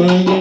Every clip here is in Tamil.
Thank.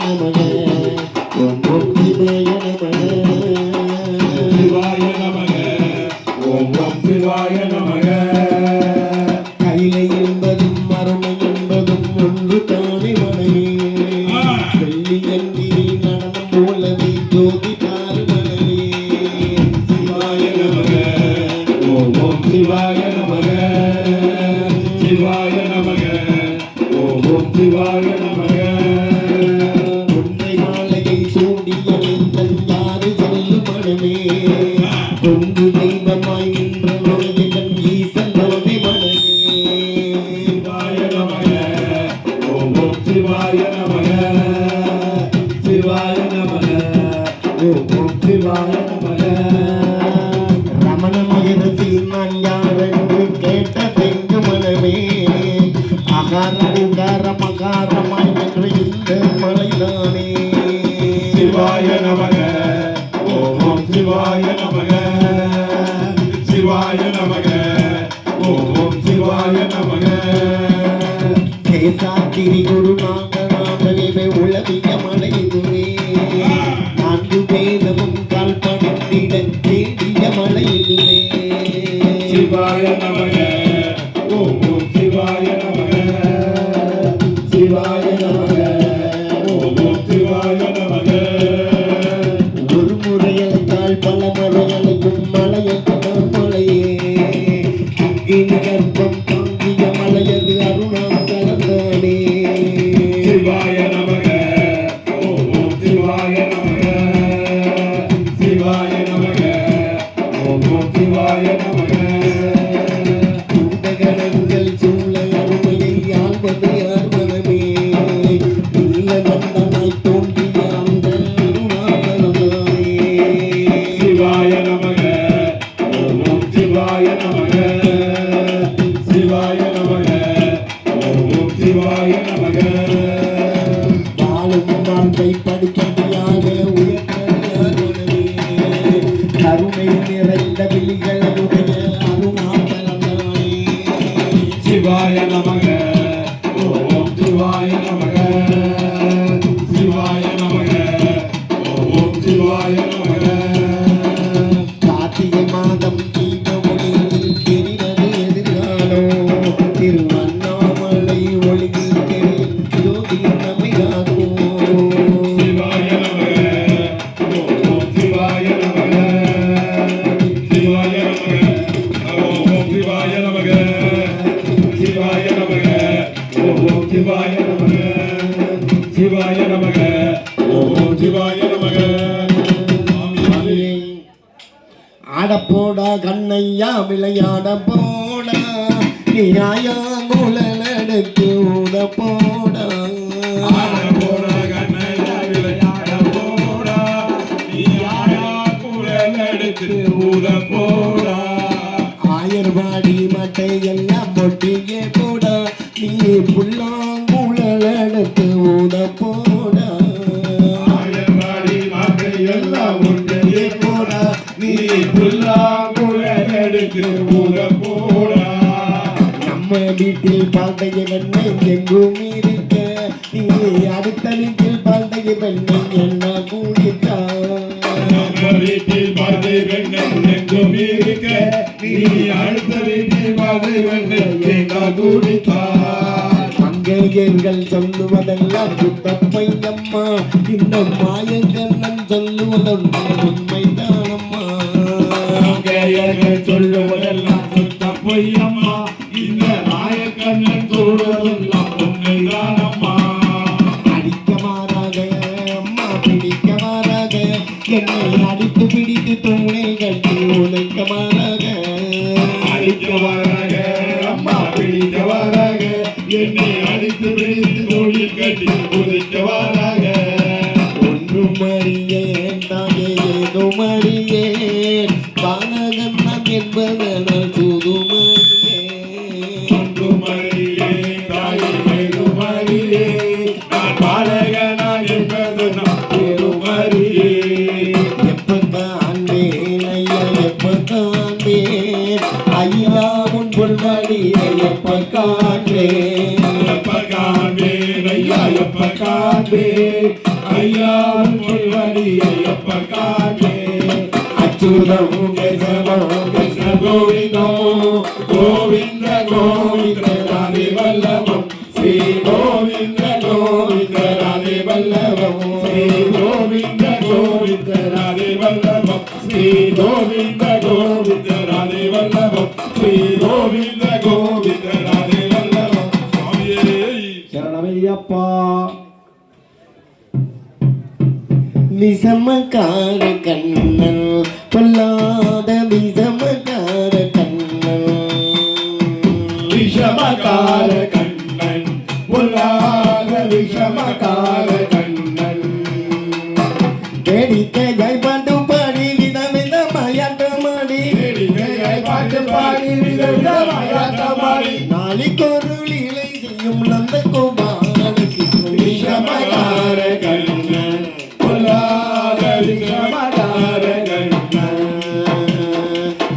அஞ்சாரென்று கேட்ட தெங்கு மனமே. அகார உகார மகாரமாய் நின்ற இந்த மலைதானே. சிவாய நமக. ஓம் சிவாய நமக. சிவாய நமக. ஓம் சிவாய நமக. கேசாத்திரி குருமா ஓட போடா நியாய குழலடுக்கு ஓட போடா. ஆயர்வாடி மட்டை எல்லாம் பொட்டியே போடா. நீ புல்லாங்குழல் எடுத்து ஊத போடா. ஆயர்வாடி மட்டை எல்லாம் பொட்டியே போடா. நீ புல்லா நம்ம வீட்டில் பாண்டைய வெண்ணை எங்கும் இருக்க. நீ அடுத்த வீட்டில் பாண்டைய வெண்ணை என்ன கூடிக்கா நம்ம வீட்டில் பாண்டைய வெண்ணை எங்கும் இருக்க. நீ அடுத்த வீட்டில் பாண்டைய வெண்ணை என்ன கூடிக்கா மங்கையர்கள் சொல்லுவதெல்லாம் சுத்தப்பை அம்மா இந்த மாயங்கள் சொல்லுவதொன்று உண்மைதான். பெயர்கள் சொல்லுவதெல்லாம் சுத்த பொய்யம்மா. இந்த நாயக்கண்ணன் சொல்வதெல்லாம் உண்மைதானம்மா. அடிக்க மாறாக அம்மா பிடிக்க மாறாக என்னை அடித்து பிடித்து தூணில் கட்டி உழைக்க மாறாக அடிக்க மாறாக அம்மா பிடிக்க மாறாக கட்டி கோவிந்த கோவிந்த ராதே வல்லபம் ஸ்ரீ கோவிந்த கோவிந்த ராதே வல்லபம் சரணமையப்பா நிசமக்கார கண்ணன் பொல்லாத விக்ரமகார கண்ண பொல்லாத விக்ரமகார கண்ண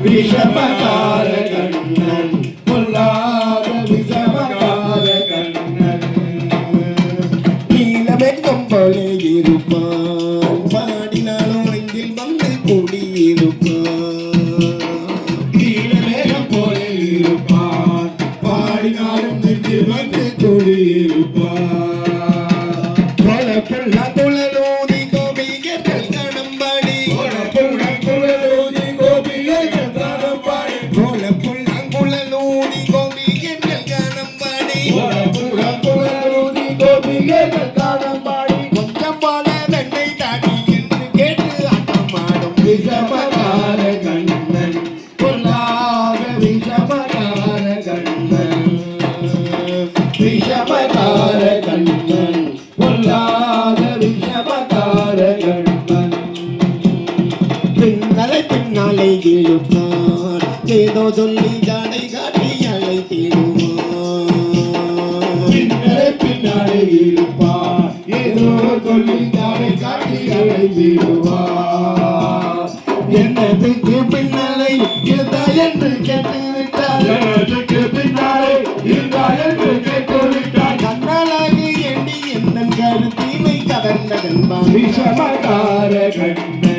விஷமகார கண்ணன் பொல்லாத விஷமகார கண்ணன் நீல வெட்கம் போல இருப்பான் ஏதோ சொல்லி ஜாடை காட்டி அழைத்திடுவான் பின்னாடி இருப்பா ஏதோ சொல்லி ஜாடை காட்டி அழைத்திடுவா என்னதுக்கு பின்னாலே இருந்தா என்று கேட்டு விட்டார் பின்னாலே இருந்தா என்று கேட்டு கண்ணாலாக எண்ணி என்னன் கருத்தினை கவர்ந்தகன் விஷமகார கண்ண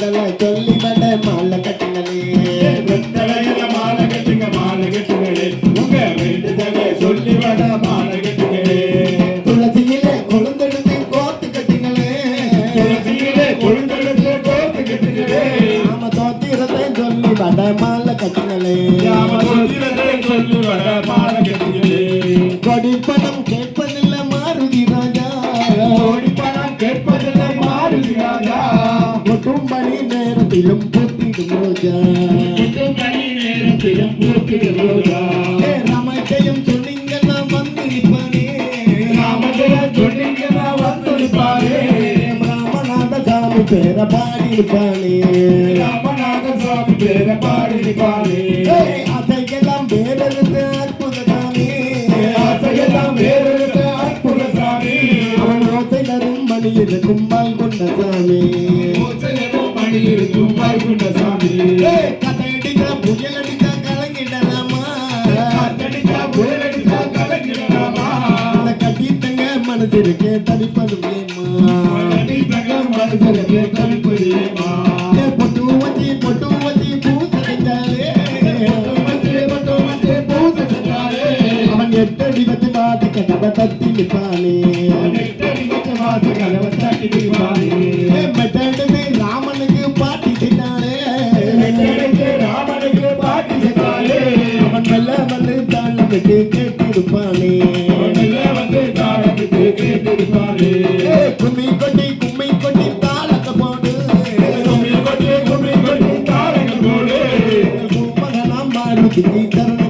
i like that நேரம் பூத்திடும் ரோஜா. மணி நேரம் தினம் பூத்திடும் ரோஜா ஏ ராமஜயம் சொன்னீங்க நான் வந்து நிற்பானே ராமஜயம் சொன்னீங்க நான் வந்து நிற்பானே ராமநாத சாமி பேர பாடி நிற்பானே ராமநாத சாமி பேர பாடி நிற்பானே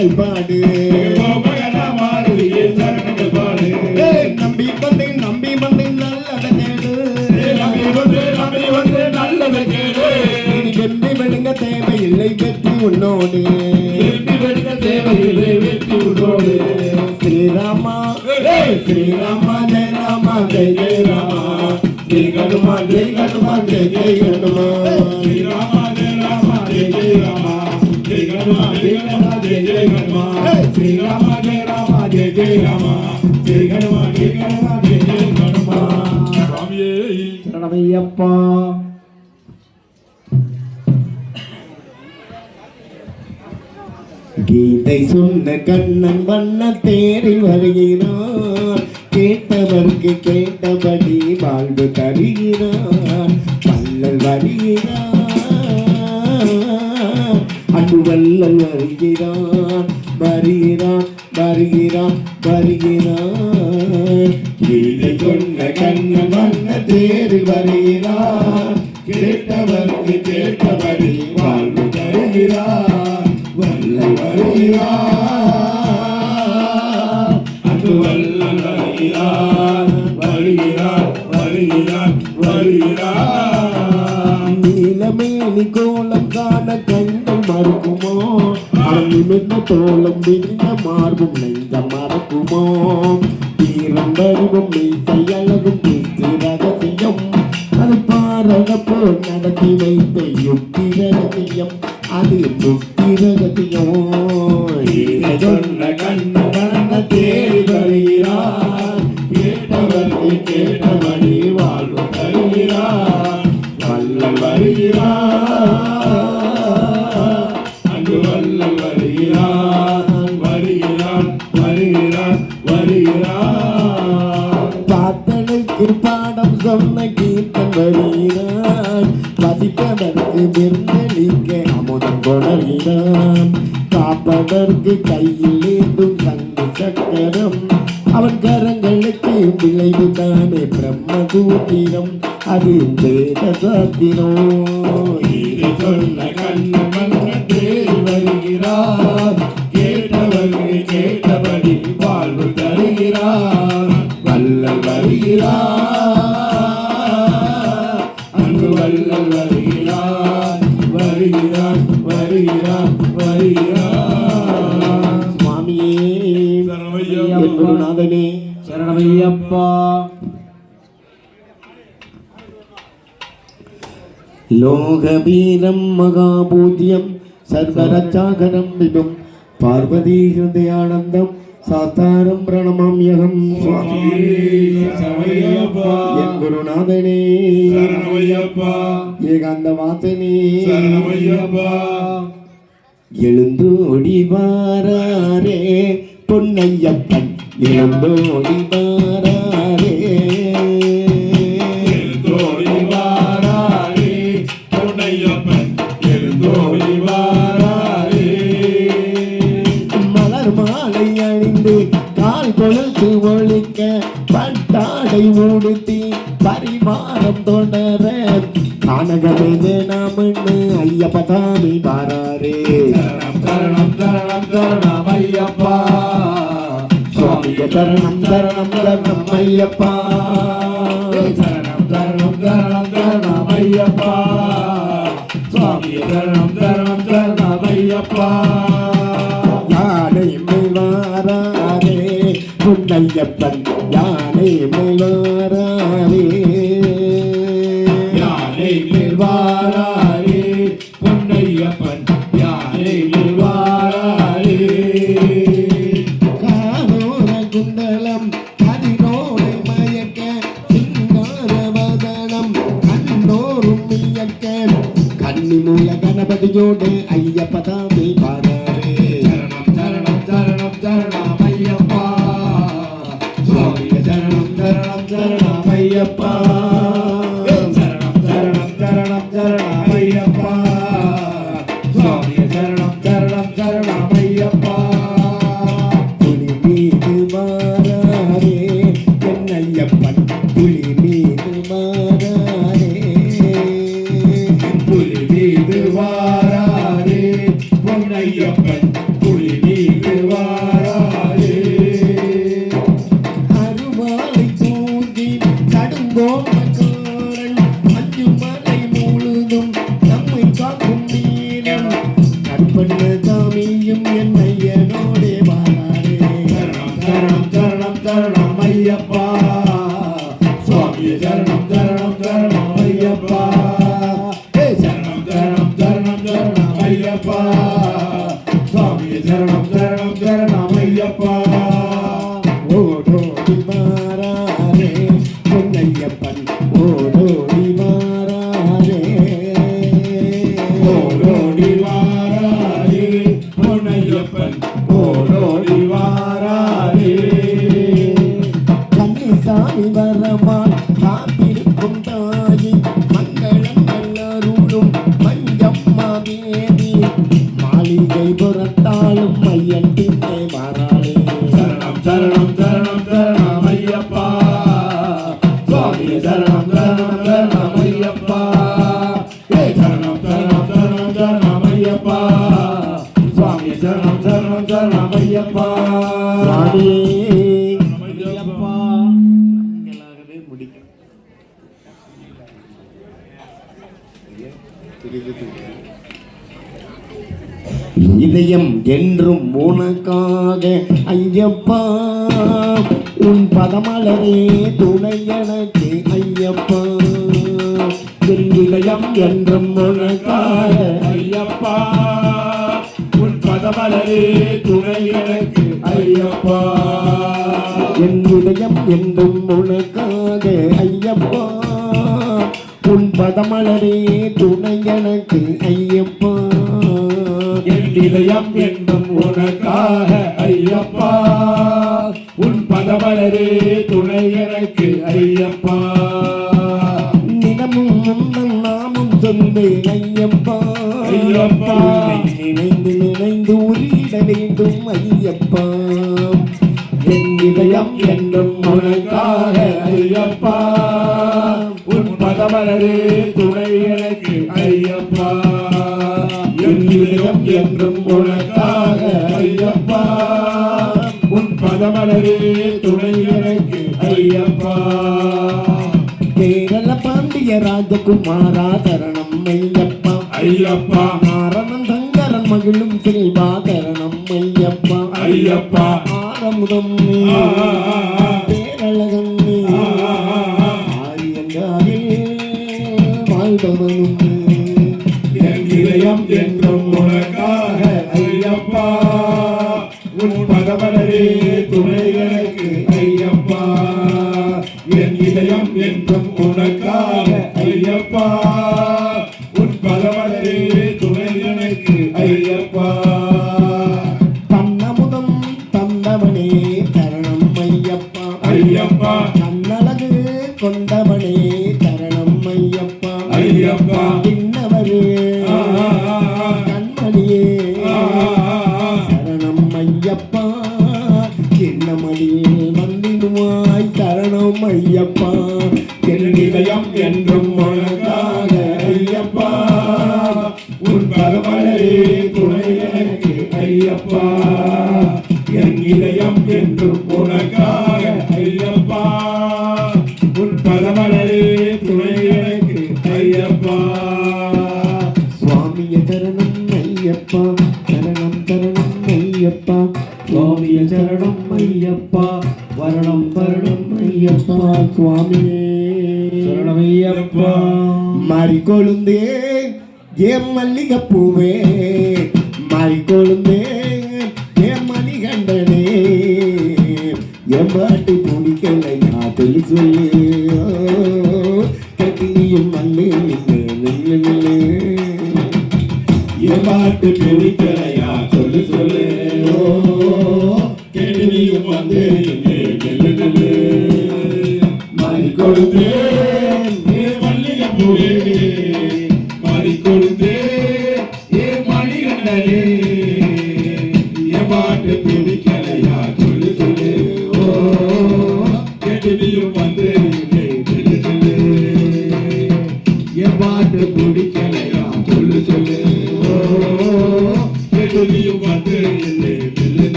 தருணங்கள் ஸ்ரீராமா ஜெய ராமா ஜெய ஜெய ராமா ஜெய கனுமா ஜெய கனுமா ஜெய ஜெய கனுமா சுவாமியே சரணமையப்பா. கீதை சொன்ன கண்ணன் வண்ண தேறி வருகிறான் கேட்டவர்க்கு கேட்டபடி வாழ்வு தருகிறான் பல்லல் வருகிறான் அன்பு வல்லல் வருகிறான் வருகிறான் வருகிறான் வருகிறான். கீதை சொன்ன கண்ணன் வண்ண தேறி வருகிறான். அருமிந்த தோளம் விரிந்த மார்பும் நெஞ்ச மறக்குமோ? தீரம் வருவும் மீசை அழகும் கிறிஸ்து ரகசியம். அது பாரக போல் நடத்தி வைத்த யுக்தி ரகசியம். அது யுக்தி ரகசியம். சொன்ன கண்ணு நிர்மலிக்க அமுதம் கொணர்கிறான் காப்பதற்கு கையில் ஏந்தும் சங்கு சக்கரம். அவன் கரங்களுக்கு விளைவு தானே பிரம்மதூத்திரம் அது வேத சாத்திரம் சொன்ன கண்ணு மன்ன தேடி வருகிறார். கேட்டவர்கள் கேட்டபடி வாழ்வு தருகிறார். வல்லல் வருகிறார். அங்கு வல்லல் வருகிறார். குருநாதனே சரணமையப்பா லோகவீரம் மகாபூஜ்யம் சர்வரச்சாகரம் விபம் பார்வதி ஹிருதயானந்தம் சாஸ்தாரம் பிரணமாம்யகம் என் குருநாதனே ஏகாந்த வாசனே எழுந்து ஒடிவாரே பொன்னையப்பன் எழுந்தோடி வாராரே எழுந்தோடி வாராரே பொன்னையப்பன் எழுந்தோடி வாராரே மலர் மாலை அணிந்து கால் கொழுத்து ஒழிக்க பட்டாடை உடுத்தி பரிமாறம் தொடர கானகமே நாமன்னு ஐயப்பதாமி பாராரே. சரணம் சரணம் சரணம் சரணம் ஐயப்பா. சரணம் சரணம் சரணம் ஐயப்பா. சரணம் சரணம் சரணம் சரணம் ஐயப்பா. சுவாமி சரணம் சரணம் சரணம் ஐயப்பா. யானை மேலாரே குண்டையப்பன் யானை மேலாரே யானை மேல் போரும் கன்னிமூல கணபதியோடு ஐயப்பதாமே ஐயப்பா. என்றும் உனக்காக ஐயப்பா. உன் பதமலரே துணை எனக்கு ஐயப்பா. என் இதயம் என்றும் உனக்காக ஐயப்பா. உன் பதமலரே துணை எனக்கு ஐயப்பா. என் இதயம் என்றும் உனக்காக ஐயப்பா. உன் பதமலரே துணை எனக்கு ஐயப்பா. என் இதயம் என்றும் உனக்காக ஐயப்பா. உன் பதமலரே துணை எனக்கு ஐயப்பா. நிலமும் முன்னும் நாமும் சொந்தேன் ஐயப்பா ஐயப்பா. நினைந்து நினைந்து உரியிட வேண்டும் ஐயப்பா. என் இதயம் என்றும் உனக்காக உனக்காக ஐயப்பா. உன் பதமலரே என்றும் உனக்காக ஐயப்பா. உன் பதமலரே துணை எனக்கு ஐயப்பா. கேரள பாண்டிய ராஜகுமாரா சரணம் ஐயப்பா. ஐயப்பா. நாரணன் சங்கரன் மகிழும் செல்வாகரணம் ஐயப்பா. ஐயப்பா. ஆரமுதம். பேரழகன். ஆரியங்காவில் வாழ்பவனும் நீ. என் இதயம் என்றும் உனக்காக உன் பரமலே துணை எனக்கு ஐயப்பா. சுவாமிய சரணம் ஐயப்பா சரணம் சரணம் ஐயப்பா. சுவாமிய சரணம் ஐயப்பா வரணம் வரணம் ஐயப்பா. சுவாமியே. சரணமையப்பா மாறிக்கொழுந்தே ஏன் மல்லிகைப்பூவே. பாட்டு பிடிக்கலையா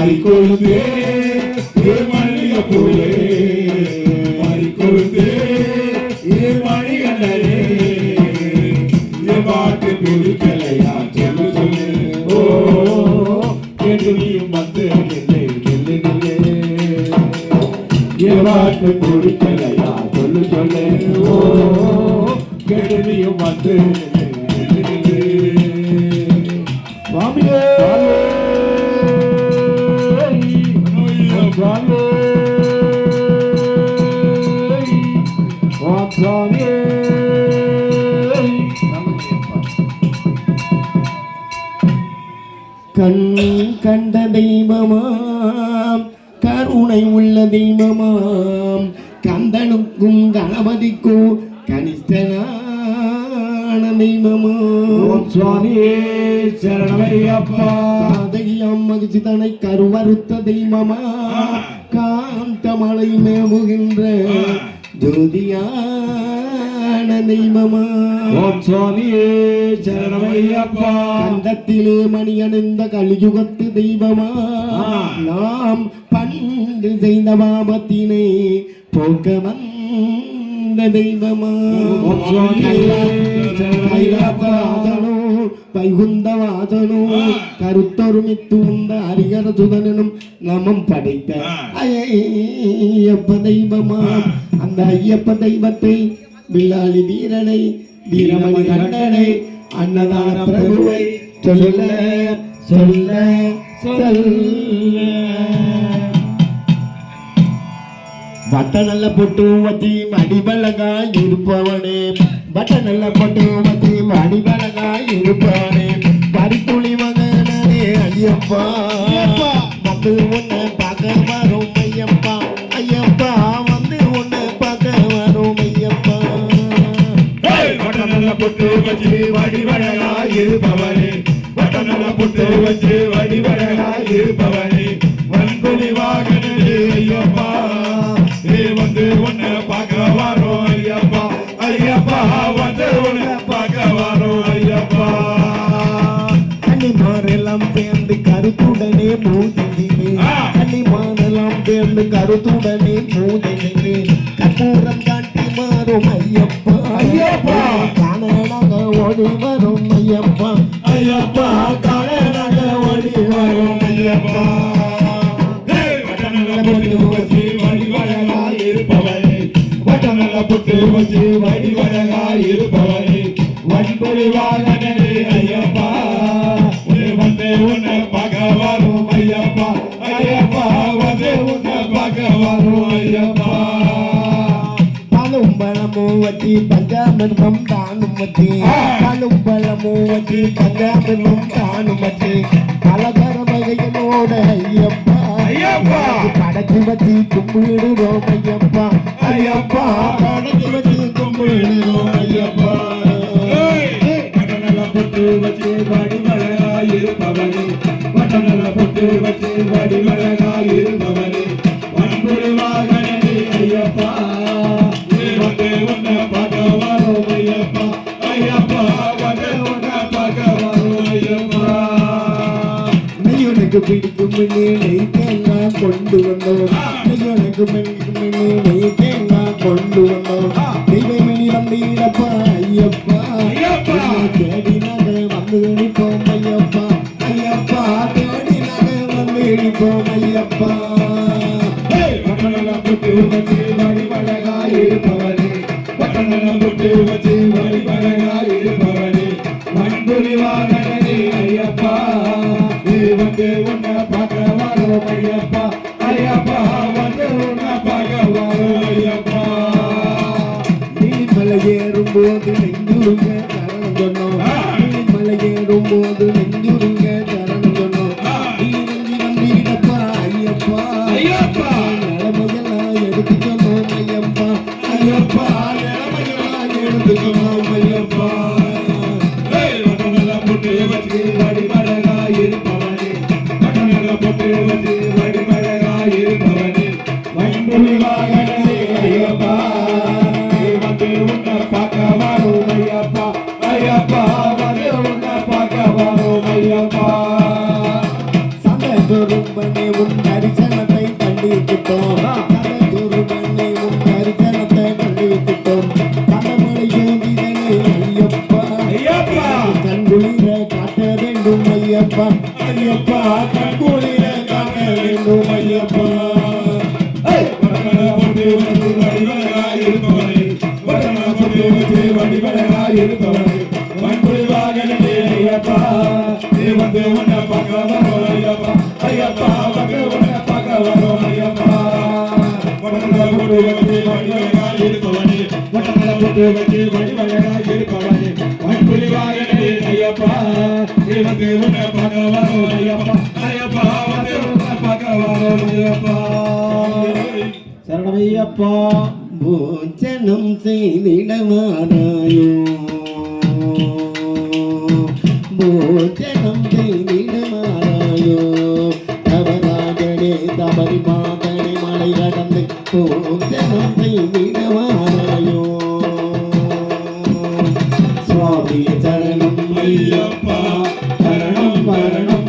மாறிக்கொழுந்தே ஏ மல்லிகை பூவே. மாறிக்கொழுந்தே ஏ மணிகண்டனே என் பாட்டு பிடிக்கலையா சொல்லு சொல்லு. ஓ கேட்டு நீயும் வந்து நில்லு நில்லு நில்லு என் பாட்டு பிடிக்கலையா சொல்லு சொல்லு. ஓ கேட்டு நீயும் வந்து கண்ட தெய்வமாம். கருணை உள்ள தெய்வமாம். கந்தனுக்கும் கணபதிக்கும் கனிஷ்டனான தெய்வமாம். சுவாமியே சரணமையப்பா மகிழ்ச்சி தனை கருவறுத்த தெய்வமா காந்தமலை மேவுகின்ற ஜோதியான தெய்வமா? ஓம் சுவாமியே சரணமையப்பா கண்டத்திலே மணி அணிந்த கலியுகத்து தெய்வமா. நாம் பண்டு செய்த பாபத்தினை போக்க வந்த தெய்வமா? கைலாசவாதனோ வைகுந்தவாதனோ கருத்தொருமித்து உந்த ஹரிகர சுதனும் நமம் படைத்த ஐயப்ப தெய்வமா? அந்த ஐயப்ப தெய்வத்தை வில்லாளி வீரனை வீரமணி கண்டனை அன்னதான பிரபுவை சொல்ல சொல்ல சொல்ல. வட்ட நல்ல பொட்டு வத்தி மடிபலகாய் இருப்பவனே. வட்ட நல்ல பொட்டு வத்தி மடிபலகாய் இருப்பவனே. பரிப்புளி மகனே ஐயப்பா வந்து உன்னை பார்க்க வரும் ஐயப்பா ஐயப்பா. பொட்டு வச்சு வடிவழகா இருப்பவனே. வட்டநல்ல பொட்டு வச்சு வடிவழகா இருப்பவனே. வன்புலி வாகனே ஐயப்பா. நீ வந்து உன்னை பார்க்க வரோம் ஐயப்பா. ஐயப்பா வந்து உன்னை பார்க்க வரோம் ஐயப்பா. கன்னிமாரெல்லாம் சேர்ந்து கருத்துடனே மூதினே ஆ. கன்னிமாரெல்லாம் சேர்ந்து கருத்துடனே மூதினே கற்பூரம் ஓடி வரும் ஐயப்பா ஐயப்பா தலைநக ஓடி வரும் ஐயப்பா இருப்பவரே வன்பொழிவாகனே ஐயப்பா வந்தே உன்ன பகவானும் ஐயப்பா ஐயப்பா வந்தே உன்ன பகவானும் ஐயப்பா ஐயா பஞ்சாமிர்தம் தானுமதி பழும் பழமூவதி பஞ்சாமிர்தம் தானுமதி பலதர வகைகளோட ஐயப்பா. ஐயப்பா. கடைக்கு வச்சு கும்பிடுறோம் ஐயப்பா. ஐயப்பா. கடைக்கு வச்சு கும்பிடுறோம் ஐயப்பா பட்டணல பொட்டு வச்சு வடிமழகாயிருப்பவனே பட்டணல பொட்டு வச்சு வடிமழகாயிருப்பவனே வன்புரி நீ உனக்கு பிடிக்கும் நெய் தேங்காய் கொண்டு வந்தோம். பிடிக்கும் நெய் தேங்காய் கொண்டு வந்தோம். தெய்வமணி வந்தீரப்பா ஐயப்பா. தேடி நாங்கள் வந்து இடிப்போம் ஐயப்பா. ஐயப்பா தேடி நாங்கள் வந்து இடிப்போம் ஐயப்பா. பட்டணல பொட்டு வச்சு வடிமழகாயிருப்பவனே பட்டணல பொட்டு வச்சு బంధువులు நீ வந்து ஐயப்பா ஐயப்பா வந்து உன்னை ஐயப்பா பட்டணல பொட்டு வச்சு வடிமழகாயிருப்பவனே பட்டணல வச்சு ஐயப்பா ஐயப்பா ஐயப்பா ஐயப்பா சரணமையப்பா போஜனம் செய்திடமாறாயோ